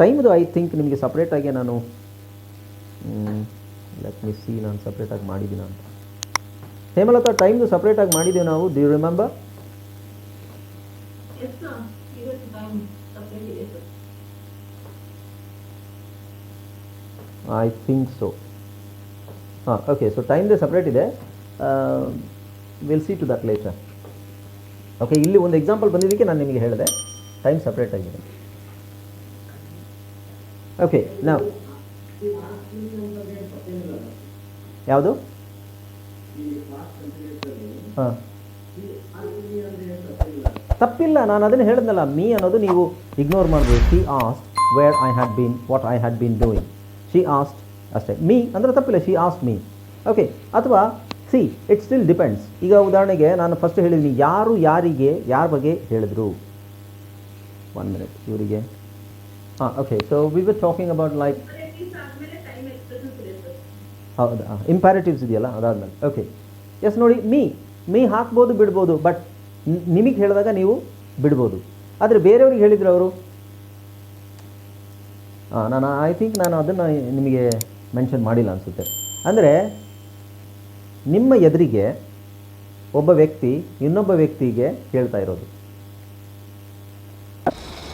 ಟೈಮ್ದು I think ನಿಮಗೆ ಸಪ್ರೇಟಾಗಿ ನಾನು ಲೆಟ್ ಮಿ ಸಿ ನಾನು ಸಪ್ರೇಟಾಗಿ ಮಾಡಿದ್ದೀನ ಅಂತ. ಹೇಮಲತಾ ಟೈಮ್ದು ಸಪ್ರೇಟಾಗಿ ಮಾಡಿದ್ದೀವಿ ನಾವು ಡಿ ರಿಮೆಂಬರ್ ಐ ಥಿಂಕ್ ಸೊ ಹಾಂ ಓಕೆ ಸೊ ಟೈಮ್ದೇ ಸಪ್ರೇಟ್ ಇದೆ. Will see to that later okay ಇಲ್ಲಿ ಒಂದು ಎಕ್ಸಾಂಪಲ್ ಬಂದಿದ್ದಕ್ಕೆ ನಾನು ನಿಮಗೆ ಹೇಳಿದೆ. ಟೈಮ್ ಸಪ್ರೇಟ್ ಆಗಿದೆ. ಓಕೆ ನಾವು ಯಾವುದು? ಹಾಂ. ತಪ್ಪಿಲ್ಲ, ನಾನು ಅದನ್ನು ಹೇಳಿದ್ನಲ್ಲ ಮೀ ಅನ್ನೋದು ನೀವು ಇಗ್ನೋರ್ ಮಾಡ್ಬೋದು. She asked where I had been what I had been doing she asked ಅಷ್ಟೇ ಮೀ ಅಂದರೆ ತಪ್ಪಿಲ್ಲ ಶಿ ಆಸ್ಟ್ ಮೀ ಓಕೆ ಅಥವಾ ಸಿ ಇಟ್ ಸ್ಟಿಲ್ ಡಿಪೆಂಡ್ಸ್ ಈಗ ಉದಾಹರಣೆಗೆ ನಾನು ಫಸ್ಟ್ ಹೇಳಿದ್ದೀನಿ ಯಾರು ಯಾರಿಗೆ, ಯಾರ ಬಗ್ಗೆ ಹೇಳಿದ್ರು? ಒನ್ ಮಿನಿಟ್ ಇವರಿಗೆ. ಹಾಂ okay so we were talking about sir. ಹೌದಾ ಇಂಪ್ಯಾರೇಟಿವ್ಸ್ ಇದೆಯಲ್ಲ, ಅದಾದಮೇಲೆ. ಓಕೆ ಎಸ್ ನೋಡಿ, ಮೀ ಮೀ ಹಾಕ್ಬೋದು, ಬಿಡ್ಬೋದು ಬಟ್ ನಿಮಗೆ ಹೇಳಿದಾಗ ನೀವು ಬಿಡ್ಬೋದು. ಆದರೆ ಬೇರೆಯವ್ರಿಗೆ ಹೇಳಿದ್ರು ಅವರು? ಹಾಂ ನಾನು ಐ ಥಿಂಕ್ ನಾನು ಅದನ್ನು ನಿಮಗೆ ಮೆನ್ಷನ್ ಮಾಡಿಲ್ಲ ಅನಿಸುತ್ತೆ. ಅಂದರೆ, ನಿಮ್ಮ ಎದುರಿಗೆ ಒಬ್ಬ ವ್ಯಕ್ತಿ ಇನ್ನೊಬ್ಬ ವ್ಯಕ್ತಿಗೆ ಹೇಳ್ತಾ ಇರೋದು.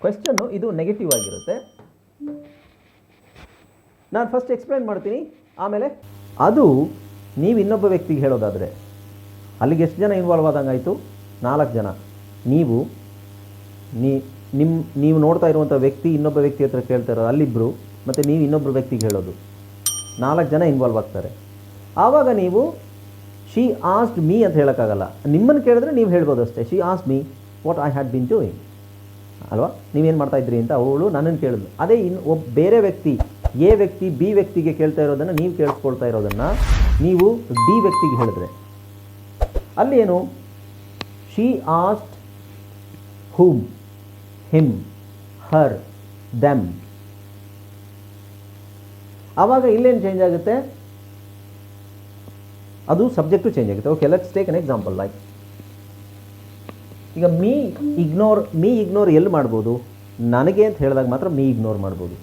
ಕ್ವೆಶ್ಚನ್ನು ಇದು ನೆಗೆಟಿವ್ ಆಗಿರುತ್ತೆ. ನಾನು ಫಸ್ಟ್ ಎಕ್ಸ್ಪ್ಲೈನ್ ಮಾಡ್ತೀನಿ. ಆಮೇಲೆ ಅದು ನೀವು ಇನ್ನೊಬ್ಬ ವ್ಯಕ್ತಿಗೆ ಹೇಳೋದಾದರೆ, ಅಲ್ಲಿಗೆ ಎಷ್ಟು ಜನ ಇನ್ವಾಲ್ವ್ ಆದಂಗೆ ಆಯಿತು? ನಾಲ್ಕು ಜನ. ನೀವು, ನೀ ನಿಮ್ಮ ನೀವು ನೋಡ್ತಾ ಇರುವಂಥ ವ್ಯಕ್ತಿ ಇನ್ನೊಬ್ಬ ವ್ಯಕ್ತಿ ಹತ್ರ ಕೇಳ್ತಾ ಇರೋದು ಅಲ್ಲಿಬ್ಬರು ಮತ್ತು ನೀವು ಇನ್ನೊಬ್ಬರು ವ್ಯಕ್ತಿಗೆ ಹೇಳೋದು. ನಾಲ್ಕು ಜನ ಇನ್ವಾಲ್ವ್ ಆಗ್ತಾರೆ. ಆವಾಗ ನೀವು ಶಿ ಆಸ್ಟ್ ಮೀ ಅಂತ ಹೇಳೋಕ್ಕಾಗಲ್ಲ. ನಿಮ್ಮನ್ನು ಕೇಳಿದ್ರೆ ನೀವು ಹೇಳ್ಬೋದು ಅಷ್ಟೇ she asked me what I had been doing ಅಲ್ವಾ? ನೀವೇನು ಮಾಡ್ತಾ ಇದ್ರಿ ಅಂತ ಅವಳು ನನ್ನನ್ನು ಕೇಳಿದ್ಲು. ಅದೇ ಇನ್ನು ಒಬ್ಬ ಬೇರೆ ವ್ಯಕ್ತಿ, ಎ ವ್ಯಕ್ತಿ, ಬಿ ವ್ಯಕ್ತಿಗೆ ಕೇಳ್ತಾ ಇರೋದನ್ನು ನೀವು ಕೇಳಿಸ್ಕೊಳ್ತಾ ಇರೋದನ್ನು ನೀವು ಡಿ ವ್ಯಕ್ತಿಗೆ ಹೇಳಿದ್ರೆ. ಅಲ್ಲಿ ಏನು? She asked whom him her them ಆವಾಗ ಇಲ್ಲೇನು ಚೇಂಜ್ ಆಗುತ್ತೆ? ಅದು ಸಬ್ಜೆಕ್ಟು ಚೇಂಜ್ ಆಗುತ್ತೆ. Okay let's take an example like ಈಗ ಮೀ ಇಗ್ನೋರ್ ಮೀ ಇಗ್ನೋರ್ ಎಲ್ಲಿ ಮಾಡ್ಬೋದು? ನನಗೆ ಅಂತ ಹೇಳಿದಾಗ ಮಾತ್ರ ಮೀ ಇಗ್ನೋರ್ ಮಾಡ್ಬೋದು.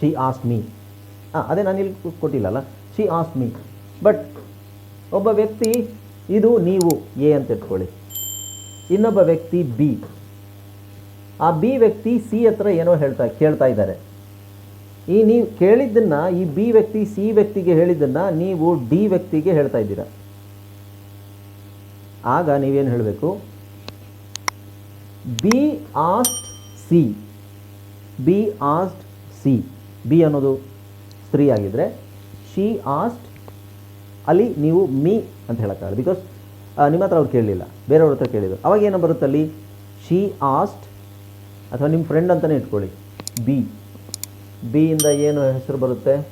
ಶಿ ಆಸ್ ಮೀ ಹಾಂ ಅದೇ ನಾನು ಇಲ್ಲಿ ಕೊಟ್ಟಿಲ್ಲಲ್ಲ? ಶಿ ಆಸ್ ಮೀ ಬಟ್ ಒಬ್ಬ ವ್ಯಕ್ತಿ, ಇದು ನೀವು, ಎ ಅಂತ ಇಟ್ಕೊಳ್ಳಿ. ಇನ್ನೊಬ್ಬ ವ್ಯಕ್ತಿ ಬಿ ಆ ಬಿ ವ್ಯಕ್ತಿ ಸಿ ಹತ್ರ ಏನೋ ಹೇಳ್ತಾ, ಕೇಳ್ತಾ ಇದ್ದಾರೆ. ಈ ನೀವು ಕೇಳಿದ್ದನ್ನು, ಈ ಬಿ ವ್ಯಕ್ತಿ ಸಿ ವ್ಯಕ್ತಿಗೆ ಹೇಳಿದ್ದನ್ನು ನೀವು ಡಿ ವ್ಯಕ್ತಿಗೆ ಹೇಳ್ತಾ ಇದ್ದೀರಾ? ಆಗ ನೀವೇನು ಹೇಳಬೇಕು? B asked C. B asked C. B ಅನ್ನೋದು ಸ್ತ್ರೀ ಆಗಿದ್ದರೆ ಶಿ ಆಸ್ಟ್ ಅಲ್ಲಿ ನೀವು ಮೀ ಅಂತ ಹೇಳೋಕ್ಕಾಗಲ್ಲ ಬಿಕಾಸ್ ನಿಮ್ಮ ಹತ್ರ ಅವ್ರು ಕೇಳಲಿಲ್ಲ. ಬೇರೆಯವ್ರ ಹತ್ರ ಕೇಳಿದ್ರು. ಅವಾಗ ಏನೋ ಬರುತ್ತೆ ಅಲ್ಲಿ? ಶಿ ಆಸ್ಟ್ ಅಥವಾ ನಿಮ್ಮ ಫ್ರೆಂಡ್ ಅಂತಲೇ ಇಟ್ಕೊಳ್ಳಿ. ಬಿ. ಬಿಯಿಂದ ಏನು ಹೆಸರು ಬರುತ್ತೆ?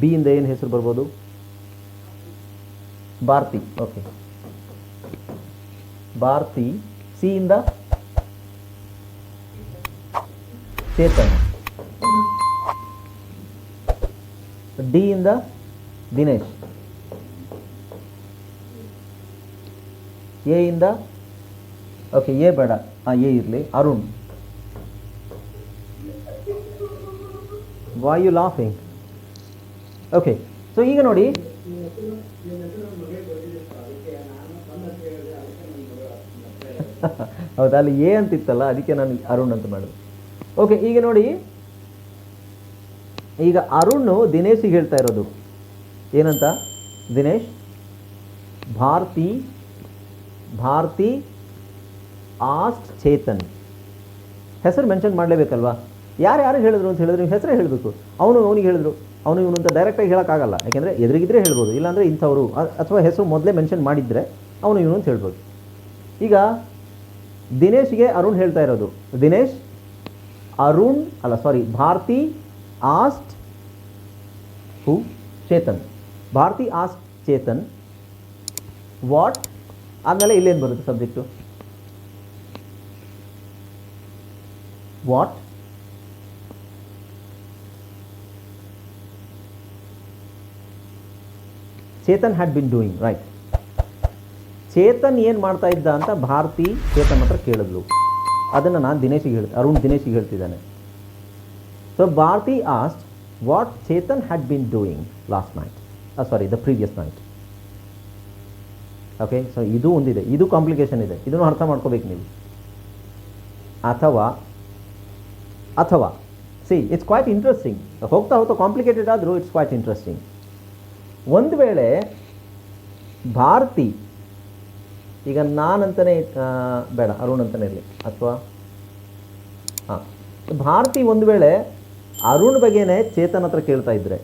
ಬಿಯಿಂದ ಏನು ಹೆಸರು ಬರ್ಬೋದು? ಭಾರತಿ ಓಕೆ ಭಾರತಿ ಸಿಯಿಂದ ಚೇತನ್. ಇಂದ ದಿನೇಶ್. ಎ ಇಂದ ಓಕೆ ಎ ಬೇಡ. ಹಾಂ ಎ ಇರಲಿ. Arun. Why you laughing okay so ಈಗ ನೋಡಿ ಹೌದಾ? ಅಲ್ಲಿ ಏ ಅಂತಿತ್ತಲ್ಲ, ಅದಕ್ಕೆ ನಾನು ಅರುಣ್ ಅಂತ ಮಾಡಿದೆ. ಓಕೆ ಈಗ ನೋಡಿ. ಈಗ ಅರುಣ್ ದಿನೇಶಿಗೆ ಹೇಳ್ತಾ ಇರೋದು. ಏನಂತ? ದಿನೇಶ್, ಭಾರತಿ ಭಾರತಿ, ಆಸ್ಟ್ ಚೇತನ್. ಹೆಸರು ಮೆನ್ಷನ್ ಮಾಡಲೇಬೇಕಲ್ವಾ? ಯಾರು ಯಾರು ಹೇಳಿದ್ರು ಅಂತ ಹೇಳಿದ್ರು ಹೆಸರೇ ಹೇಳಬೇಕು. ಅವನು ಅವನಿಗೆ ಹೇಳಿದ್ರು. ಅವನು ಇವನು ಅಂತ ಡೈರೆಕ್ಟಾಗಿ ಹೇಳೋಕ್ಕಾಗಲ್ಲ ಯಾಕೆಂದರೆ ಎದುರಿಗಿದ್ರೆ ಹೇಳ್ಬೋದು, ಇಲ್ಲಾಂದರೆ ಇಂಥವರು ಅಥವಾ ಹೆಸರು ಮೊದಲೇ ಮೆನ್ಷನ್ ಮಾಡಿದರೆ ಅವನು ಇವನು ಅಂತ ಹೇಳ್ಬೋದು. ಈಗ ದಿನೇಶ್ಗೆ ಅರುಣ್ ಹೇಳ್ತಾ ಇರೋದು. ದಿನೇಶ್, ಅರುಣ್ ಅಲ್ಲ sorry Bharathi asked who Chetan. Bharathi asked Chetan what ಆದಮೇಲೆ ಇಲ್ಲೇನು ಬರುತ್ತೆ subject what Chetan had been doing right Chetan ಏನು ಮಾಡ್ತಾ ಇದ್ದ ಅಂತ ಭಾರತಿ ಚೇತನ್ ಹತ್ರ ಕೇಳಿದ್ಲು. ಅದನ್ನು ನಾನು ದಿನೇಶಿಗೆ ಹೇಳ್ತೀನಿ ಅರುಣ್ ದಿನೇಶಿಗೆ ಹೇಳ್ತಿದ್ದಾನೆ. So Bharathi asked what Chetan had been doing last night sorry the previous night okay so ಇದು ಒಂದಿದೆ, ಇದು ಕಾಂಪ್ಲಿಕೇಶನ್ ಇದೆ. ಇದನ್ನು ಅರ್ಥ ಮಾಡ್ಕೋಬೇಕು ನೀವು. ಅಥವಾ ಅಥವಾ ಸಿ ಇಟ್ಸ್ ಕ್ವಾಯ್ಟ್ ಇಂಟ್ರೆಸ್ಟಿಂಗ್ ಹೋಗ್ತಾ ಹೋಗ್ತಾ ಕಾಂಪ್ಲಿಕೇಟೆಡ್ ಆದರೂ ಇಟ್ಸ್ ಕ್ವಾಯ್ಟ್ ಇಂಟ್ರೆಸ್ಟಿಂಗ್ ಒಂದು ವೇಳೆ ಭಾರತಿ, ಈಗ ನಾನಂತಲೇ ಬೇಡ, ಅರುಣ್ ಅಂತಲೇ ಇರಲಿ, ಅಥವಾ? ಹಾಂ. ಭಾರತಿ ಒಂದು ವೇಳೆ ಅರುಣ್ ಬಗ್ಗೆನೇ ಚೇತನ್ ಹತ್ರ ಕೇಳ್ತಾ ಇದ್ದರೆ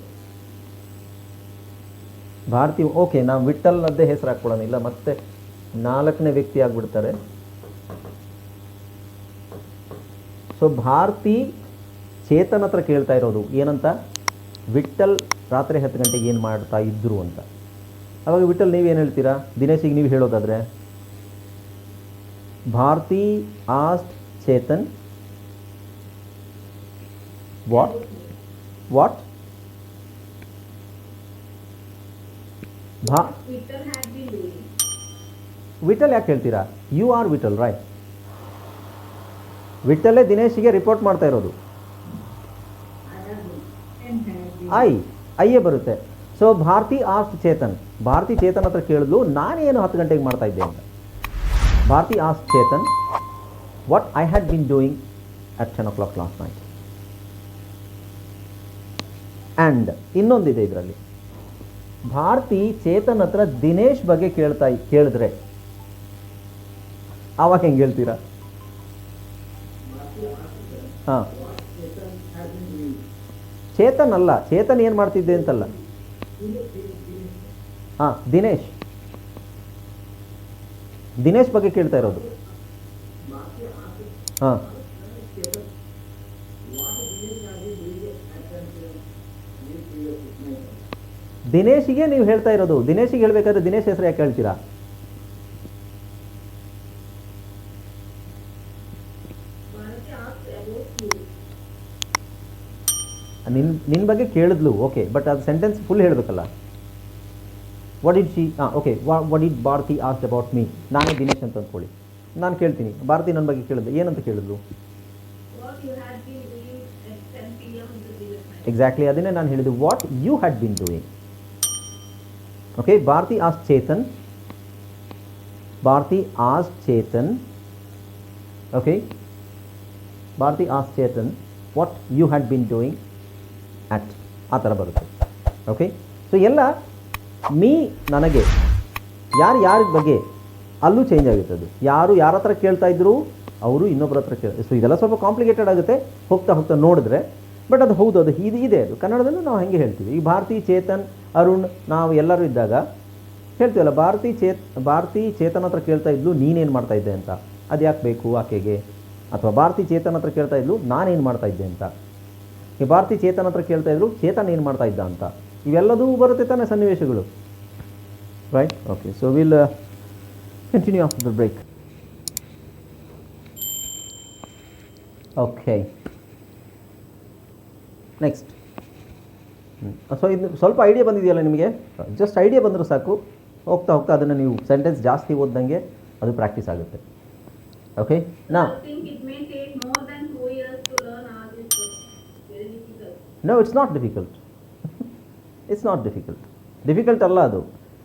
ಭಾರತಿ, ಓಕೆ, ನಾವು ವಿಠಲ್ನದ್ದೇ ಹೆಸರು ಹಾಕ್ಕೊಳ್ಳೋಣ ಇಲ್ಲ ಮತ್ತೆ ನಾಲ್ಕನೇ ವ್ಯಕ್ತಿ ಆಗಿಬಿಡ್ತಾರೆ. ಸೊ ಭಾರತಿ ಚೇತನ್ ಹತ್ರ ಕೇಳ್ತಾ ಇರೋದು ಏನಂತ? ವಿಠಲ್ ರಾತ್ರಿ ಹತ್ತು ಗಂಟೆಗೆ ಏನು ಮಾಡ್ತಾ ಇದ್ರು ಅಂತ. ಅವಾಗ ವಿಠಲ್ ನೀವೇನು ಹೇಳ್ತೀರಾ? ದಿನೇಶಿಗೆ ನೀವು ಹೇಳೋದಾದ್ರೆ Bharathi asked Chetan what what? ಭಾ. ವಿಠಲ್ ಯಾಕೆ ಹೇಳ್ತೀರಾ? ಯು ಆರ್ ವಿಠಲ್ ರೈಟ್ ವಿಠಲ್ಲೇ ದಿನೇಶಿಗೆ ರಿಪೋರ್ಟ್ ಮಾಡ್ತಾ ಇರೋದು. ಐ, ಐಯೇ ಬರುತ್ತೆ. So Bharathi asked Chetan. Bharati Chetan ಹತ್ರ ಕೇಳಿದ್ಲು, ನಾನೇನು ಹತ್ತು ಗಂಟೆಗೆ ಮಾಡ್ತಾ ಇದ್ದೆ ಅಂತ. Bharathi asked Chetan what I had been doing at ten o'clock last night and ಇನ್ನೊಂದಿದೆ ಇದರಲ್ಲಿ. ಭಾರತಿ ಚೇತನ್ ಹತ್ರ ದಿನೇಶ್ ಬಗ್ಗೆ ಕೇಳ್ತಾ ಕೇಳಿದ್ರೆ. ಆವಾಗ ಹೆಂಗೆ ಹೇಳ್ತೀರಾ? ಹಾಂ. ಚೇತನ್ ಅಲ್ಲ ಚೇತನ್ ಏನು ಮಾಡ್ತಿದ್ದೆ ಅಂತಲ್ಲ? ಹಾಂ, ದಿನೇಶ್. ದಿನೇಶ್ ಬಗ್ಗೆ ಕೇಳ್ತಾ ಇರೋದು. ಹಾಂ. ದಿನೇಶಿಗೆ ನೀವು ಹೇಳ್ತಾ ಇರೋದು. ದಿನೇಶಿಗೆ ಹೇಳ್ಬೇಕಾದ್ರೆ ದಿನೇಶ್ ಹೆಸರು ಯಾಕೆ ಹೇಳ್ತೀರಾ Bharati asked about you. ನಿನ್ ನಿನ್ನ ಬಗ್ಗೆ ಕೇಳಿದ್ಲು ಓಕೆ ಬಟ್ ಅದು ಸೆಂಟೆನ್ಸ್ ಫುಲ್ ಹೇಳಬೇಕಲ್ಲ. ವಾಟ್ ಇಡ್ ಶಿ ಹಾಂ okay what did Bharathi asked about me ನಾನೇ ದಿನೇಶ್ ಅಂತ ಅಂದ್ಕೊಳ್ಳಿ. ನಾನು ಕೇಳ್ತೀನಿ ಭಾರತಿ ನನ್ನ ಬಗ್ಗೆ ಕೇಳಿದ್ಲು ಏನಂತ ಕೇಳಿದ್ಲು? What you had been doing at 10 p.m. in the previous night. Exactly ಅದನ್ನೇ ನಾನು ಹೇಳಿದ್ದು what you had been doing okay Bharati as Chetan Bharati as Chetan okay Bharati as Chetan what you had been doing at ಆ ಥರ ಬರುತ್ತೆ. ಓಕೆ ಸೊ ಎಲ್ಲ ಮೀ ನನಗೆ, ಯಾರು ಯಾರ ಬಗ್ಗೆ ಅಲ್ಲೂ ಚೇಂಜ್ ಆಗುತ್ತೆ ಅದು ಯಾರು ಯಾರ ಹತ್ರ ಕೇಳ್ತಾ ಇದ್ರು, ಅವರು ಇನ್ನೊಬ್ಬರ ಹತ್ರ ಕೇಳಿ ಸೊ ಇದೆಲ್ಲ ಸ್ವಲ್ಪ ಕಾಂಪ್ಲಿಕೇಟೆಡ್ ಆಗುತ್ತೆ. ಹೋಗ್ತಾ ಹೋಗ್ತಾ ನೋಡಿದ್ರೆ ಬಟ್ ಅದು ಹೌದು, ಅದು ಇದು ಇದೆ ಅದು. ಕನ್ನಡದಲ್ಲೂ ನಾವು ಹಾಗೆ ಹೇಳ್ತೀವಿ. ಈ ಭಾರತಿ, ಚೇತನ್, ಅರುಣ್ ನಾವು ಎಲ್ಲರೂ ಇದ್ದಾಗ ಹೇಳ್ತೀವಲ್ಲ ಭಾರತಿ, ಚೇತ್, ಭಾರತಿ, ಚೇತನ್ ಹತ್ರ ಕೇಳ್ತಾ ಇದ್ಲು, ನೀನೇನು ಮಾಡ್ತಾ ಇದ್ದೆ ಅಂತ. ಅದು ಯಾಕೆ ಬೇಕು, ಆಕೆಗೆ? ಅಥವಾ ಭಾರತಿ, ಚೇತನ್ ಹತ್ರ ಕೇಳ್ತಾ ಇದ್ಲು, ನಾನೇನು ಮಾಡ್ತಾ ಇದ್ದೆ ಅಂತ. ಈ ಭಾರತಿ ಚೇತನ್ ಹತ್ರ ಕೇಳ್ತಾ ಇದ್ರು, ಚೇತನ್ ಏನು ಮಾಡ್ತಾ ಇದ್ದ ಅಂತ? ಇವೆಲ್ಲದೂ ಬರುತ್ತೆ ತಾನೇ ಸನ್ನಿವೇಶಗಳು. Right okay so will continue after the break okay next so ಇದು ಸ್ವಲ್ಪ ಐಡಿಯಾ ಬಂದಿದೆಯಲ್ಲ ನಿಮಗೆ? ಜಸ್ಟ್ ಐಡಿಯಾ ಬಂದರೂ ಸಾಕು. ಹೋಗ್ತಾ ಹೋಗ್ತಾ ಅದನ್ನು ನೀವು ಸೆಂಟೆನ್ಸ್ ಜಾಸ್ತಿ ಓದ್ದಂಗೆ ಅದು ಪ್ರಾಕ್ಟೀಸ್ ಆಗುತ್ತೆ. ಓಕೆ ನಾ No, it's not difficult. it's not difficult. Difficult ಅಲ್ಲ ಅದು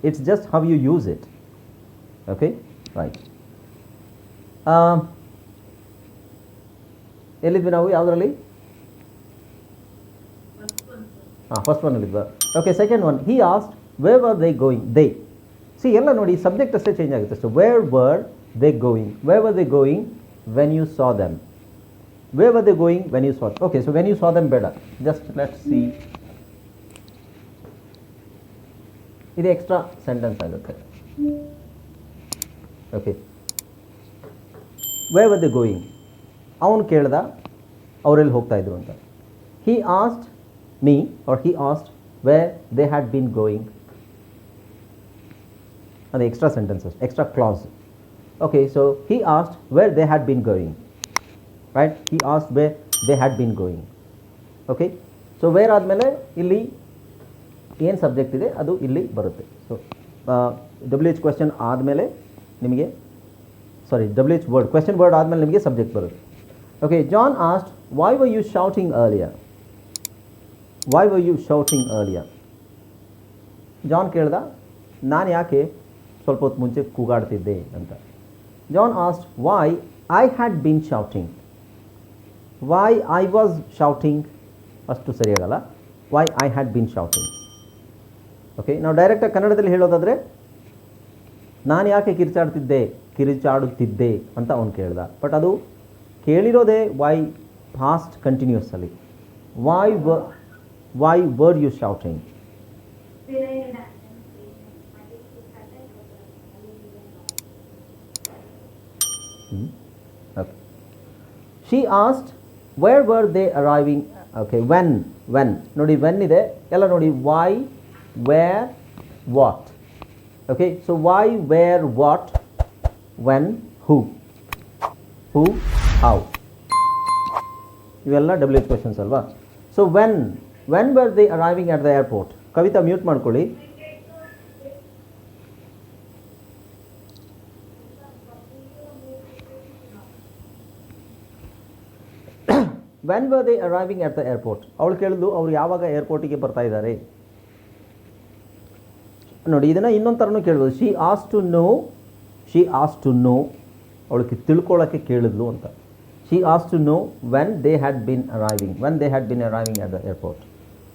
it's just how you use it okay right ಎಲ್ಲಿದ್ವಿ ನಾವು ಯಾವುದರಲ್ಲಿ First one. ಹಾಂ first ಒನ್ನಲ್ಲಿದ್ವಾ okay second one he asked where were they going they see ಎಲ್ಲ ನೋಡಿ subject ಅಷ್ಟೇ change ಆಗುತ್ತೆ. ಅಷ್ಟು where were they going where were they going when you saw them where were they going when you saw okay so when you saw them ಬೇಡ just let see ಇದು extra sentence ಆಗುತ್ತೆ okay where were they going ಅವನು ಕೇಳ್ದ ಅವರೆಲ್ಲಿ ಹೋಗ್ತಾ ಇದ್ರು ಅಂತ he asked me or he asked where they had been going ಅದು extra sentences extra class okay so he asked where they had been going right he asked where they had been going okay so where ಆದಮೇಲೆ ಇಲ್ಲಿ ಏನು subject ಇದೆ? ಅದು ಇಲ್ಲಿ ಬರುತ್ತೆ. So W H question ಆದಮೇಲೆ ನಿಮಗೆ sorry W H word question word ಆದಮೇಲೆ ನಿಮಗೆ ಸಬ್ಜೆಕ್ಟ್ ಬರುತ್ತೆ. Okay John asked why were you shouting earlier why were you shouting earlier John ಕೇಳ್ದ, ನಾನು ಯಾಕೆ ಸ್ವಲ್ಪ ಹೊತ್ತು ಮುಂಚೆ ಕೂಗಾಡ್ತಿದ್ದೆ? ಅಂತ. John asked why I had been shouting why I was shouting ಅಷ್ಟು ಸರಿಯಾಗಲ್ಲ. Why I had been shouting okay ನಾವು ಡೈರೆಕ್ಟಾಗಿ ಕನ್ನಡದಲ್ಲಿ ಹೇಳೋದಾದರೆ, ನಾನು ಯಾಕೆ ಕಿರಿಚಾಡ್ತಿದ್ದೆ? ಕಿರಿಚಾಡುತ್ತಿದ್ದೆ ಅಂತ ಅವನು ಕೇಳ್ದ. ಬಟ್ ಅದು ಕೇಳಿರೋದೇ ವೈ ಫಾಸ್ಟ್ ಕಂಟಿನ್ಯೂಸಲ್ಲಿ ವೈ ವ why were you shouting she asked where were they arriving okay when when ನೋಡಿ ವೆನ್ ಇದೆ. ಎಲ್ಲ ನೋಡಿ why where what okay so why where what when who who how ಇವೆಲ್ಲ ಡಬ್ಲ್ಯೂ ಎಚ್ ಕ್ವೆಶನ್ಸ್ ಅಲ್ವಾ? So when when were they arriving at the airport Kavitha mute ಮಾಡ್ಕೊಳ್ಳಿ. When were they arriving at the airport ಅವಳು ಕೇಳಿದ್ಲು ಅವ್ರು ಯಾವಾಗ ಏರ್ಪೋರ್ಟಿಗೆ ಬರ್ತಾ ಇದ್ದಾರೆ? ನೋಡಿ, ಇದನ್ನು ಇನ್ನೊಂದು ಥರನೂ ಕೇಳ್ಬೋದು. She as to know she as to know ಅವಳಿಗೆ ತಿಳ್ಕೊಳ್ಳೋಕ್ಕೆ ಕೇಳಿದ್ಲು ಅಂತ. She as to know when they had been arriving when they had been arriving at the airport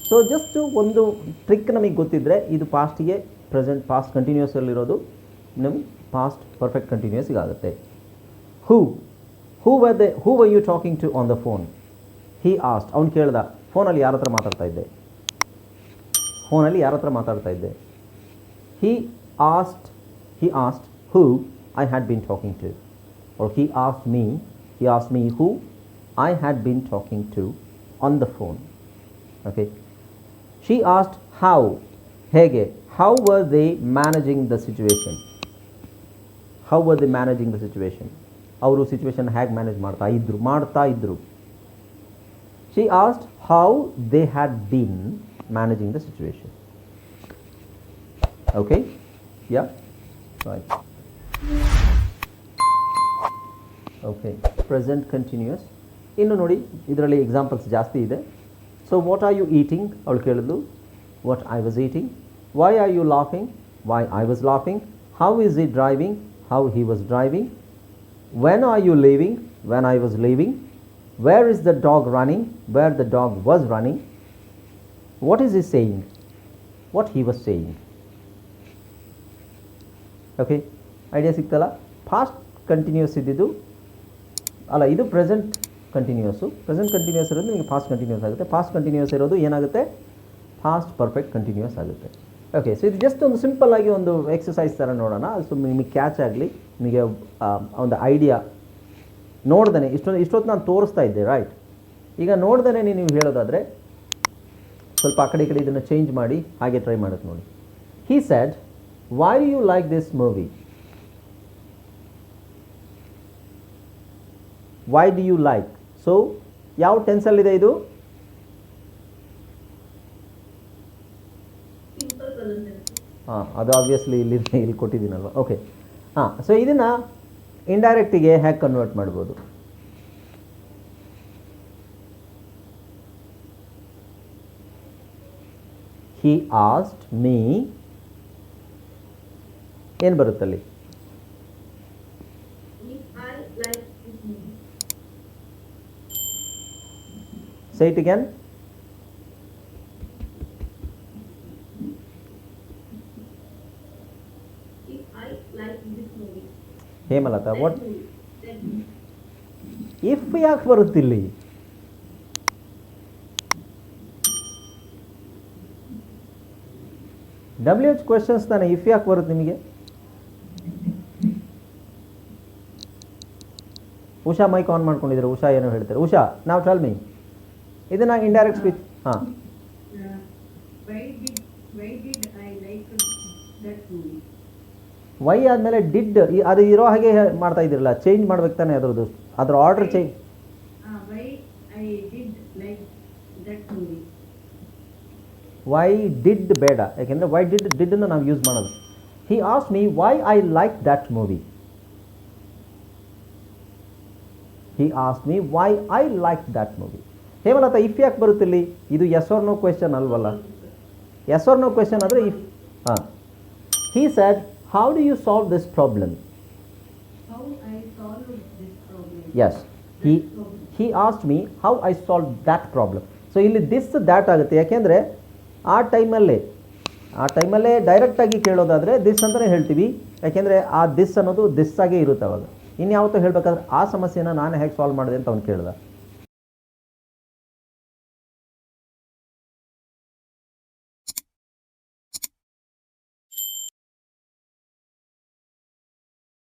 so just ಒಂದು ಟ್ರಿಕ್ ನಮಗೆ ಗೊತ್ತಿದ್ದರೆ ಇದು ಪಾಸ್ಟಿಗೆ ಪ್ರೆಸೆಂಟ್ ಪಾಸ್ಟ್ ಕಂಟಿನ್ಯೂಸಲ್ಲಿರೋದು ನಮಗೆ ಪಾಸ್ಟ್ ಪರ್ಫೆಕ್ಟ್ ಕಂಟಿನ್ಯೂಸ್ ಆಗುತ್ತೆ. Who who were they who were you talking to on the phone he asked ಅವ್ನು ಕೇಳ್ದ, ಫೋನಲ್ಲಿ ಯಾರ ಹತ್ರ ಮಾತಾಡ್ತಾ ಇದ್ದೆ? ಫೋನಲ್ಲಿ ಯಾರ ಹತ್ರ ಮಾತಾಡ್ತಾ ಇದ್ದೆ? He asked he asked who I had been talking to ಅವ್ರು he asked me he asked me who I had been talking to on the phone okay she asked how ಹೇಗೆ how were they managing the situation how were they managing the situation ಅವರು situation ಹೇಗೆ manage ಮಾಡ್ತಾ ಇದ್ರು ಮಾಡ್ತಾ ಇದ್ರು. She asked how they had been managing the situation Okay? Yeah? Right. Okay. Present continuous. ಇನ್ನು ನೋಡಿ ಇದರಲ್ಲಿ ಎಕ್ಸಾಂಪಲ್ಸ್ ಜಾಸ್ತಿ ಇದೆ so what are you eating ಅವಳು ಕೇಳಿದ್ಲು what I was eating why are you laughing why I was laughing how is he driving how he was driving when are you leaving when I was leaving where is the dog running where the dog was running what is he saying what he was saying okay idea ಸಿಗ್ತಲ್ಲ past continuous ಇದ್ದಿದ್ದು, ಅಲ್ಲ, ಇದು present continuous present continuous ಇರೋದು ನಿಮಗೆ past continuous ಆಗುತ್ತೆ. Past continuous ಇರೋದು ಏನಾಗುತ್ತೆ? Past perfect continuous ಆಗುತ್ತೆ. Okay so ಇದು ಜಸ್ಟ್ ಒಂದು ಸಿಂಪಲ್ ಆಗಿ ಒಂದು ಎಕ್ಸಸೈಸ್ ಥರ ನೋಡೋಣ. ಸುಮ್ಮನೆ ನಿಮಗೆ ಕ್ಯಾಚ್ ಆಗಲಿ, ನಿಮಗೆ ಒಂದು ಐಡಿಯಾ ನೋಡ್ದೇ ಇಷ್ಟೊಂದು ಇಷ್ಟೊತ್ತು ನಾನು ತೋರಿಸ್ತಾ ಇದ್ದೆ ರೈಟ್ ಈಗ ನೋಡ್ದೇ ನೀವು ಹೇಳೋದಾದರೆ ಸ್ವಲ್ಪ ಆ ಕಡೆ ಈ ಕಡೆ ಇದನ್ನು ಚೇಂಜ್ ಮಾಡಿ ಹಾಗೆ ಟ್ರೈ ಮಾಡೋದು ನೋಡಿ. He said why you like this movie why did you like so ಯಾವ ಟೆನ್ಸಲ್ಲಿದೆ ಇದು? ಹಾಂ ಅದು ಆಬ್ವಿಯಸ್ಲಿ ಇಲ್ಲಿ ಇಲ್ಲಿ ಕೊಟ್ಟಿದ್ದೀನಲ್ವ? ಓಕೆ ಹಾಂ ಸೊ ಇದನ್ನು ಇಂಡೈರೆಕ್ಟಿಗೆ ಹ್ಯಾಕ್ ಕನ್ವರ್ಟ್ ಮಾಡ್ಬೋದು. ಹಿ ಆಸ್ಟ್ ಮೀ ಏನು ಬರುತ್ತಲ್ಲಿ cite it I like this movie. Hemalatha what if ಯಾಕೆ ಬರುತ್ತಿಲ್ಲಿ? ಡಬ್ಲ್ಯೂ ಎಚ್ ಕ್ವೆಶನ್ಸ್ ತಾನೆ ಇಫ್ ಯಾಕೆ ಬರುತ್ತೆ ನಿಮಗೆ? ಉಷಾ ಮೈಕ್ ಆನ್ ಮಾಡ್ಕೊಂಡಿದ್ದಾರೆ, ಉಷಾ ಏನೋ ಹೇಳ್ತಾರೆ. ಉಷಾ ನಾವು ಟೆಲ್ ಮೀ ಇದನ್ನ ಇಂಡೈರೆಕ್ಟ್ ಸ್ಪೀಚ್ ಹಾಂ Uh, why did why did I like that movie? Why ಆದಮೇಲೆ ಡಿಡ್ ಅದು ಇರೋ ಹಾಗೆ ಮಾಡ್ತಾ ಇದ್ದಿರಲ್ಲ ಚೇಂಜ್ ಮಾಡ್ಬೇಕು ತಾನೆ ಅದರದ್ದು. ಅದ್ರ order change why I did like that movie? Why did ಬೇಡ. ಯಾಕೆಂದರೆ ವೈ ಡಿಡ್ ಡಿಡ್ನ ನಾವು ಯೂಸ್ ಮಾಡೋದು. ಹಿ as me why I like that movie he as me why I like that movie Hemalata if ಯಾಕೆ ಬರುತ್ತಿಲ್ಲಿ ಇದು S R no question ಅಲ್ವಲ್ಲ? S R no question ಆದರೆ if ಹಾಂ. ಹೀ sad how do you solve this problem How I solve this problem? Yes. He he asked me how I solve that problem so ಇಲ್ಲಿ this that ಆಗುತ್ತೆ. ಯಾಕೆಂದರೆ ಆ ಟೈಮಲ್ಲೇ ಆ ಟೈಮಲ್ಲೇ ಡೈರೆಕ್ಟಾಗಿ ಕೇಳೋದಾದರೆ ದಿಸ್ ಅಂತಲೇ ಹೇಳ್ತೀವಿ. ಯಾಕೆಂದರೆ ಆ ದಿಸ್ ಅನ್ನೋದು ದಿಸ್ ಆಗೇ ಇರುತ್ತೆ ಅವಾಗ. ಇನ್ಯಾವತ್ತೂ ಹೇಳಬೇಕಾದ್ರೆ ಆ ಸಮಸ್ಯೆನ ನಾನು ಹೇಗೆ ಸಾಲ್ವ್ ಮಾಡಿದೆ ಅಂತ ಅವ್ನು ಕೇಳ್ದ.